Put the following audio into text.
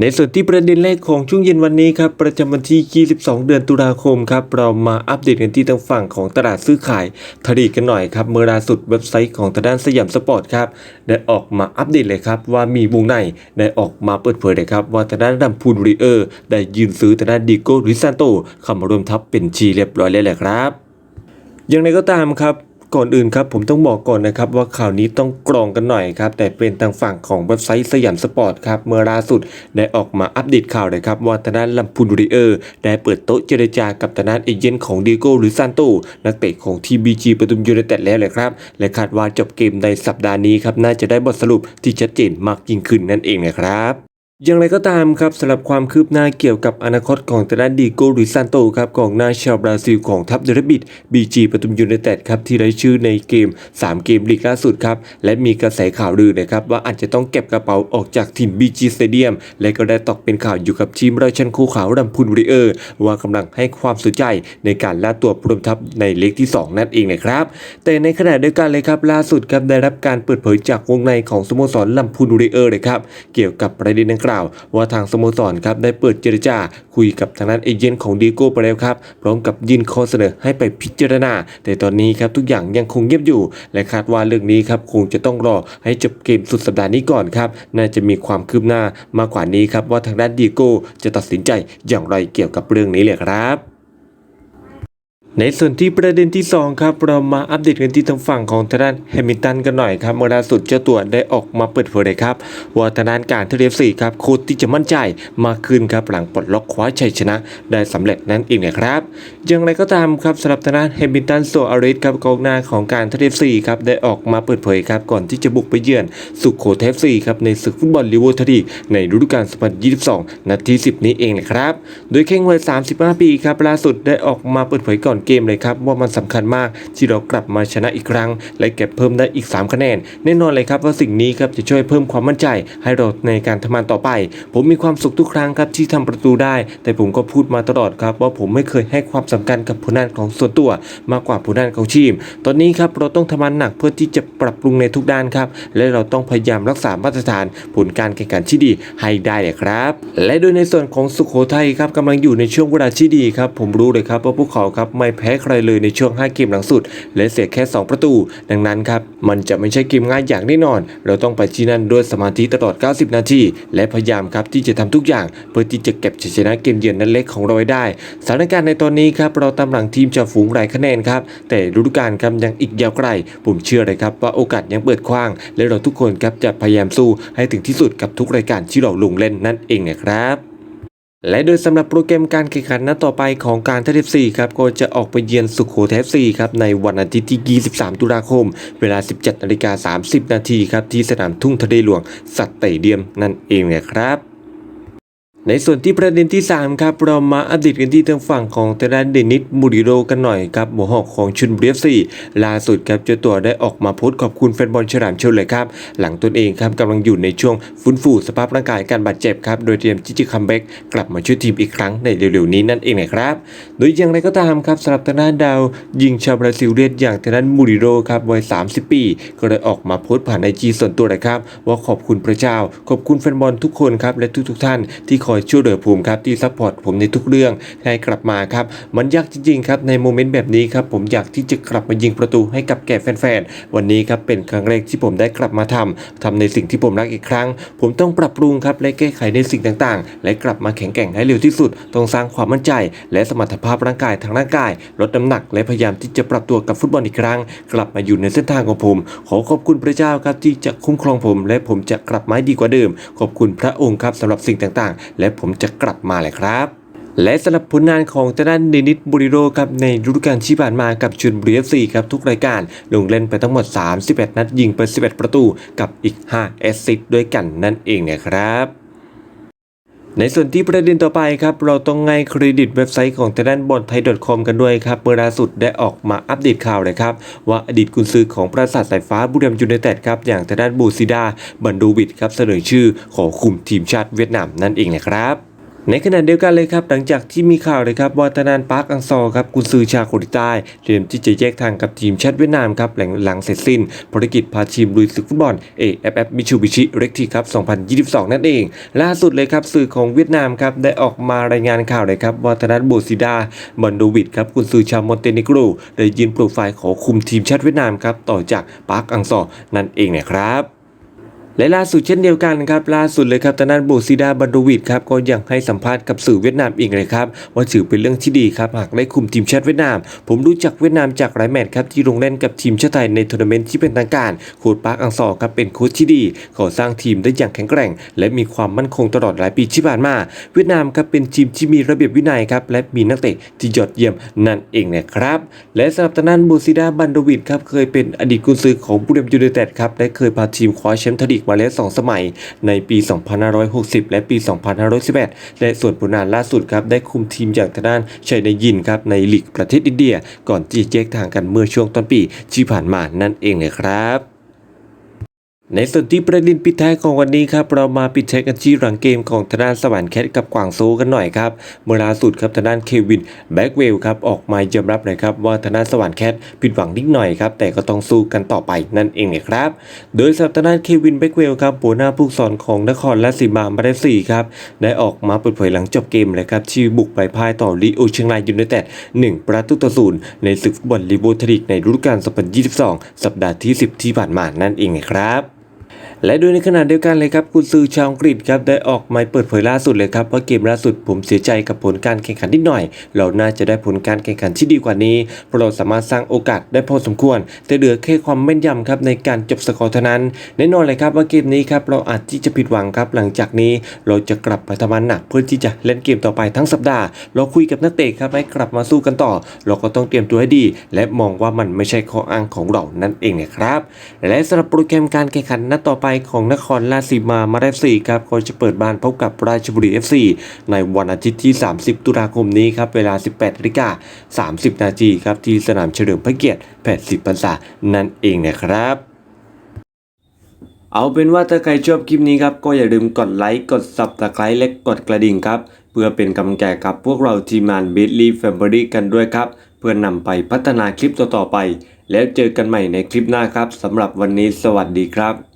ในส่วนที่ประเด็นแรกของช่วงเย็นวันนี้ครับประจำวันที่ 22 เดือนตุลาคมครับเรามาอัปเดตกันที่ทางฝั่งของตลาดซื้อขายทลีกกันหน่อยครับเมื่อล่าสุดเว็บไซต์ของทางด้านสยามสปอร์ตครับได้ออกมาอัปเดตเลยครับว่ามีวงในได้ออกมาเปิดเผยเลยครับว่าทางด้านดัมพูนรีเออร์ได้ยืนซื้อทางด้านดิโก้ริซานโตเข้ามารวมทัพเป็นชีเรียบร้อยแล้วแหละครับอย่างไรก็ตามครับ ก่อนอื่นครับผมต้องบอกก่อนนะครับว่าข่าวนี้ต้องกรองกันหน่อยครับแต่เป็นทางฝั่งของเว็บไซต์สยามสปอร์ตครับเมื่อล่าสุดได้ออกมาอัปเดตข่าวเลยครับว่าทางด้านลัมพูนริเออร์ได้เปิดโต๊ะเจรจากับทางด้านเอเจนต์ของดิโก้หรือซานโตนักเตะของทีบีจีปทุมยูไนเต็ดแล้วเลยครับและคาดว่าจบเกมในสัปดาห์นี้ครับน่าจะได้บทสรุปที่ชัดเจนมากยิ่งขึ้นนั่นเองนะครับ อย่างไรก็ตามครับสำหรับความคืบหน้าเกี่ยวกับอนาคตของทางด้านดีโกหรือซานโตครับกองหน้าชาวบราซิลของทัพเดรบิดบีจีปทุมยูไนเต็ดครับที่ได้ชื่อในเกม 3 เกมลีกล่าสุดครับและมีกระแสข่าวลือนะครับว่าอาจจะต้องเก็บกระเป๋าออกจากทีมบีจีสเตเดียมและก็ได้ตกเป็นข่าวอยู่กับทีมราชันคู่ขาวรำพุนริเออร์ ว่ากำลังให้ความสนใจในการล่าตัวผู้รวมทัพในเลกที่ 2 นั่นเองนะครับแต่ในขณะเดียวกันเลยครับล่าสุดครับได้รับการเปิดเผยจากวงในของสโมสรลำพูนริเออร์เลยครับเกี่ยวกับประเด็นดังกล่าว ว่าทางสโมสรครับได้เปิดเจรจาคุยกับทางด้านเอเจนต์ของดีโก้ไปแล้วครับพร้อมกับยินข้อเสนอให้ไปพิจารณา แต่ตอนนี้ครับทุกอย่างยังคงเงียบอยู่ และคาดว่าเรื่องนี้ครับคงจะต้องรอให้จบเกมสุดสัปดาห์นี้ก่อนครับน่าจะมีความคืบหน้ามากกว่านี้ครับว่าทางด้านดีโก้จะตัดสินใจอย่างไรเกี่ยวกับเรื่องนี้เลยครับ ในส่วนที่ประเด็นที่ 2 ครับ เรามาอัปเดตกันที่ทางฝั่งของทางด้านแฮมิลตันกันหน่อยครับเมื่อล่าสุดเจ้าตัวได้ออกมาเปิดเผยเลยครับว่าทางด้านการเทเลฟซีครับโค้ชที่จะมั่นใจมากขึ้นครับหลังปลดล็อกคว้าชัยชนะ ได้สำเร็จนั่นเองนะครับอย่างไรก็ตามครับสำหรับทางด้านแฮมิลตันโซอาริสครับกองหน้าของการเทเลฟซีครับได้ออกมาเปิดเผยครับก่อนที่จะบุกไปเยือนสุโขทัยเอฟซีครับในศึกฟุตบอลลีโวทลีกในฤดูกาล 2022นาที10 นี้เองนะครับโดยแข้งวัย 35 ปีครับล่าสุดได้ออกมาเปิดเผยก่อนเกมเลยครับว่ามันสำคัญมากที่เรากลับมาชนะอีกครั้ง และเก็บเพิ่มได้อีก 3 คะแนน แน่นอนเลยครับว่าสิ่งนี้ครับจะช่วยเพิ่มความมั่นใจ ให้เราในการทำงานต่อไป ผมมีความสุขทุกครั้งครับที่ทำประตูได้ แต่ผมก็พูดมาตลอดครับว่าผมไม่เคยให้ความสำคัญกับผลงานของส่วนตัว มากกว่าผลงานของทีม ตอนนี้ครับเราต้องทำงานหนักเพื่อที่จะปรับปรุงในทุกด้านครับและเราต้องพยายามรักษามาตรฐาน ผลการแข่งขันที่ดีให้ได้เลยครับ และโดยในส่วนของสุโขทัยครับกำลังอยู่ในช่วงเวลาที่ดีครับผมรู้เลยครับว่าพวกเขาครับไม่แพ้ใครเลยในช่วง 5 เกมหลังสุด และเสียแค่ 2 ประตู ดังนั้นครับ มันจะไม่ใช่เกมง่ายอย่างแน่นอน เราต้องไปที่นั่นด้วยสมาธิตลอด 90 นาที และพยายามครับที่จะทำทุกอย่าง เพื่อที่จะเก็บชัยชนะเกมเยือนนั้นเล็กของเราไว้ได้ สถานการณ์ในตอนนี้ครับเราตามหลังทีมจ่าฝูงหลายคะแนนครับ แต่ฤดูกาลครับยังอีกยาวไกล ผมเชื่อเลยครับว่าโอกาสยังเปิดกว้าง และเราทุกคนครับจะพยายามสู้ให้ถึงที่สุดกับทุกรายการที่เราลงเล่นนั่นเองนะครับ และโดยสำหรับโปรแกรมการแข่งขันนัดต่อไปของการเทฟซีครับก็จะออกไปเยือนสุโขทัยซีครับในวันอาทิตย์ที่ 23 ตุลาคม เวลา 17นาฬิกา30 นาทีครับที่สนามทุ่งทะเลหลวงสัตเตเดียมนั่นเองนะครับ ในส่วนที่ประเด็นที่ 3 ครับ เรามาอัปเดตกันที่ทางฝั่งของเทดานเดนิสมูริโรกันหน่อยครับหัวหอกของชุนเบรียฟซีล่าสุดครับเจ้าตัวได้ออกมาโพสต์ขอบคุณแฟนบอลฉลามชนเลยครับ หลังตนเองครับกำลังอยู่ในช่วงฟื้นฟูสภาพร่างกายการบาดเจ็บครับ โดยเตรียมที่จะคัมแบ็กกลับมาช่วยทีมอีกครั้งในเร็วๆนี้นั่นเองนะครับ โดยอย่างไรก็ตามครับสำหรับทางด้านดาว ยิงชาวบราซิลเรียนอย่างทางด้านมูริโรครับวัย 30 ปี ก็ได้ออกมาโพสต์ผ่านไอจีส่วนตัวเลยครับว่าขอบคุณพระเจ้า ขอบคุณแฟนบอลทุกคนครับและทุก ๆ ท่านที่คอยช่วยเหลือผมครับที่ซัพพอร์ตผมในทุกเรื่องให้กลับมาครับมันยากจริงๆครับในโมเมนต์แบบนี้ครับผมอยากที่จะกลับมายิงประตูให้กับแก่แฟนๆวันนี้ครับเป็นครั้งแรกที่ผมได้กลับมาทำทำในสิ่งที่ผมรักอีกครั้ง ผมต้องปรับปรุงครับและแก้ไขในสิ่งต่างๆ และกลับมาแข็งแกร่งให้เร็วที่สุด ต้องสร้างความมั่นใจ และสมรรถภาพร่างกายทางร่างกาย ลดน้ำหนัก และพยายามที่จะปรับตัวกับฟุตบอลอีกครั้ง กลับมาอยู่ในเส้นทางของผม ขอขอบคุณพระเจ้าครับที่จะคุ้มครองผม และผมจะกลับมาดีกว่าเดิม ขอบคุณพระองค์ครับสำหรับสิ่งต่างๆและผมจะกลับมาแหละครับ และสำหรับผลงานของเจ้านเดนิสบูริโรครับในฤดูกาลที่ผ่านมากับชุนบุรีเอฟซีครับทุกรายการลงเล่นไปทั้งหมด 31 นัดยิงไป 11 ประตูกับอีก 5 แอสซิสต์ด้วยกันนั่นเองนะครับ ในส่วนที่ประเด็นต่อไปครับเราต้องให้เครดิตเว็บไซต์ของทางด้านบอลไทย .com กันด้วยครับเมื่อล่าสุดได้ออกมาอัปเดตข่าวเลยครับว่าอดีตกุนซือของปราสาทสายฟ้าบุรีรัมย์ยูไนเต็ดครับอย่างทางด้านบูซิดาบันดูวิดครับเสนอชื่อขอคุมทีมชาติเวียดนามนั่นเองนะครับ ในขณะเดียวกันเลยครับหลังจากที่มีข่าวเลยครับว่าทางด้านปาร์คอังซอครับกุนซือชาวเกาหลีใต้เตรียมที่จะแยกทางกับทีมชาติเวียดนามครับหลังหลังเสร็จสิ้นภารกิจพาทีมลุยศึกฟุตบอล AFF Mitsubishi r e c t ครับ 2022 นั่นเอง ล่าสุดเลยครับสื่อของเวียดนามครับได้ออกมารายงานข่าวเลยครับว่าทางด้านโบซิดาบอนโดวิดครับกุนซือชาวมอนเตเนโกรได้ยินโปรไฟล์ขอคุมทีมชาติเวียดนามครับต่อจากปาร์คอังซอ์นั่นเองนะครับ และล่าสุดเช่นเดียวกันครับล่าสุดเลยครับทางด้านบูซิดาบันโดวิดครับก็ยังให้สัมภาษณ์กับสื่อเวียดนามอีกเลยครับว่าถือเป็นเรื่องที่ดีครับหากได้คุมทีมชาติเวียดนาม ผมรู้จักเวียดนามจากหลายแมตช์ครับที่ลงเล่นกับทีมชาติไทยในทัวร์นาเมนต์ที่เป็นทางการโค้ชปาร์คอังซอครับเป็นโค้ชที่ดีขอสร้างทีมได้อย่างแข็งแกร่ง และมีความมั่นคงตลอดหลายปีที่ผ่านมา เวียดนามครับเป็นทีมที่มีระเบียบวินัยครับและมีนักเตะที่ยอดเยี่ยมนั่นเองนะครับและสำหรับทางด้านบูซิดาบันโดวิดครับเคยเป็นอดีตกุนซือของบุรีรัมย์ยูไนเต็ดครับและเคยพาทีมคว้าแชมป์ทลีกมาแล้วสองสมัย ในปี 2560 และปี 2511และส่วนผลงานล่าสุดครับได้คุมทีมอย่างทางด้านชัยนยินครับในลีกประเทศอินเดีย ก่อนที่จะแยกทางกันเมื่อช่วงต้นปีที่ผ่านมานั่นเองเลยครับ ในส่วนที่ประเด็นปิดท้ายของวันนี้ครับเรามาปิดเช็คกันที่หลังเกมของทางด้านสวรรค์แคทกับกวางโซกันหน่อยครับเมื่อล่าสุดครับทางด้านเควินแบ็กเวลครับออกมายอมรับเลยครับว่าทางด้านสวรรค์แคทผิดหวังนิดหน่อยครับแต่ก็ต้องสู้กันต่อไปนั่นเองนะครับ โดยสำหรับทางด้านเควินแบ็กเวลครับหัวหน้าผู้สอนของนครราชสีมามาได้สี่ครับได้ออกมาเปิดเผยหลังจบเกมเลยครับที่บุกไปพ่ายต่อลีโอเชียงรายยูไนเต็ด1ประตูต่อศูนย์ในศึกฟุตบอลลีโบทริกในฤดูกาล2022 สัปดาห์ที่ 10 ที่ผ่านมานั่นเองนะครับ และโดยในขณะเดียวกันเลยครับคุณซือชาวอังกฤษครับได้ออกมาเปิดเผยล่าสุดเลยครับว่าเกมล่าสุดผมเสียใจกับผลการแข่งขันนิดหน่อย เราน่าจะได้ผลการแข่งขันที่ดีกว่านี้เพราะเราสามารถสร้างโอกาสได้พอสมควร แต่เหลือแค่ความแม่นยำครับในการจบสกอร์เท่านั้น แน่นอนเลยครับว่าเกมนี้ครับเราอาจที่จะผิดหวังครับหลังจากนี้เราจะกลับไปทำงานหนักเพื่อที่จะเล่นเกมต่อไปทั้งสัปดาห์ เราคุยกับนักเตะครับให้กลับมาสู้กันต่อ เราก็ต้องเตรียมตัวให้ดี และมองว่ามันไม่ใช่ข้ออ้างของเรานั่นเองนะครับและสำหรับโปรแกรมการแข่งขันนัดต่อไปของนครราชสีมามาได้สี่ครับก็จะเปิดบ้านพบกับราชบุรี FC ในวันอาทิตย์ที่ 30 ตุลาคมนี้ครับเวลา 18นาฬิกา30 นาทีครับที่สนามเฉลิมพระเกียรติ 80พรรษานั่นเองนะครับเอาเป็นว่าถ้าใครชอบคลิปนี้ครับ ก็อย่าลืมกดไลค์กด subscribe และกดกระดิ่งครับ เพื่อเป็นกำลังใจกับพวกเราทีมงาน b i t l y Family กันด้วยครับ เพื่อนำไปพัฒนาคลิปต่อๆไป แล้วเจอกันใหม่ในคลิปหน้าครับสำหรับวันนี้สวัสดีครับ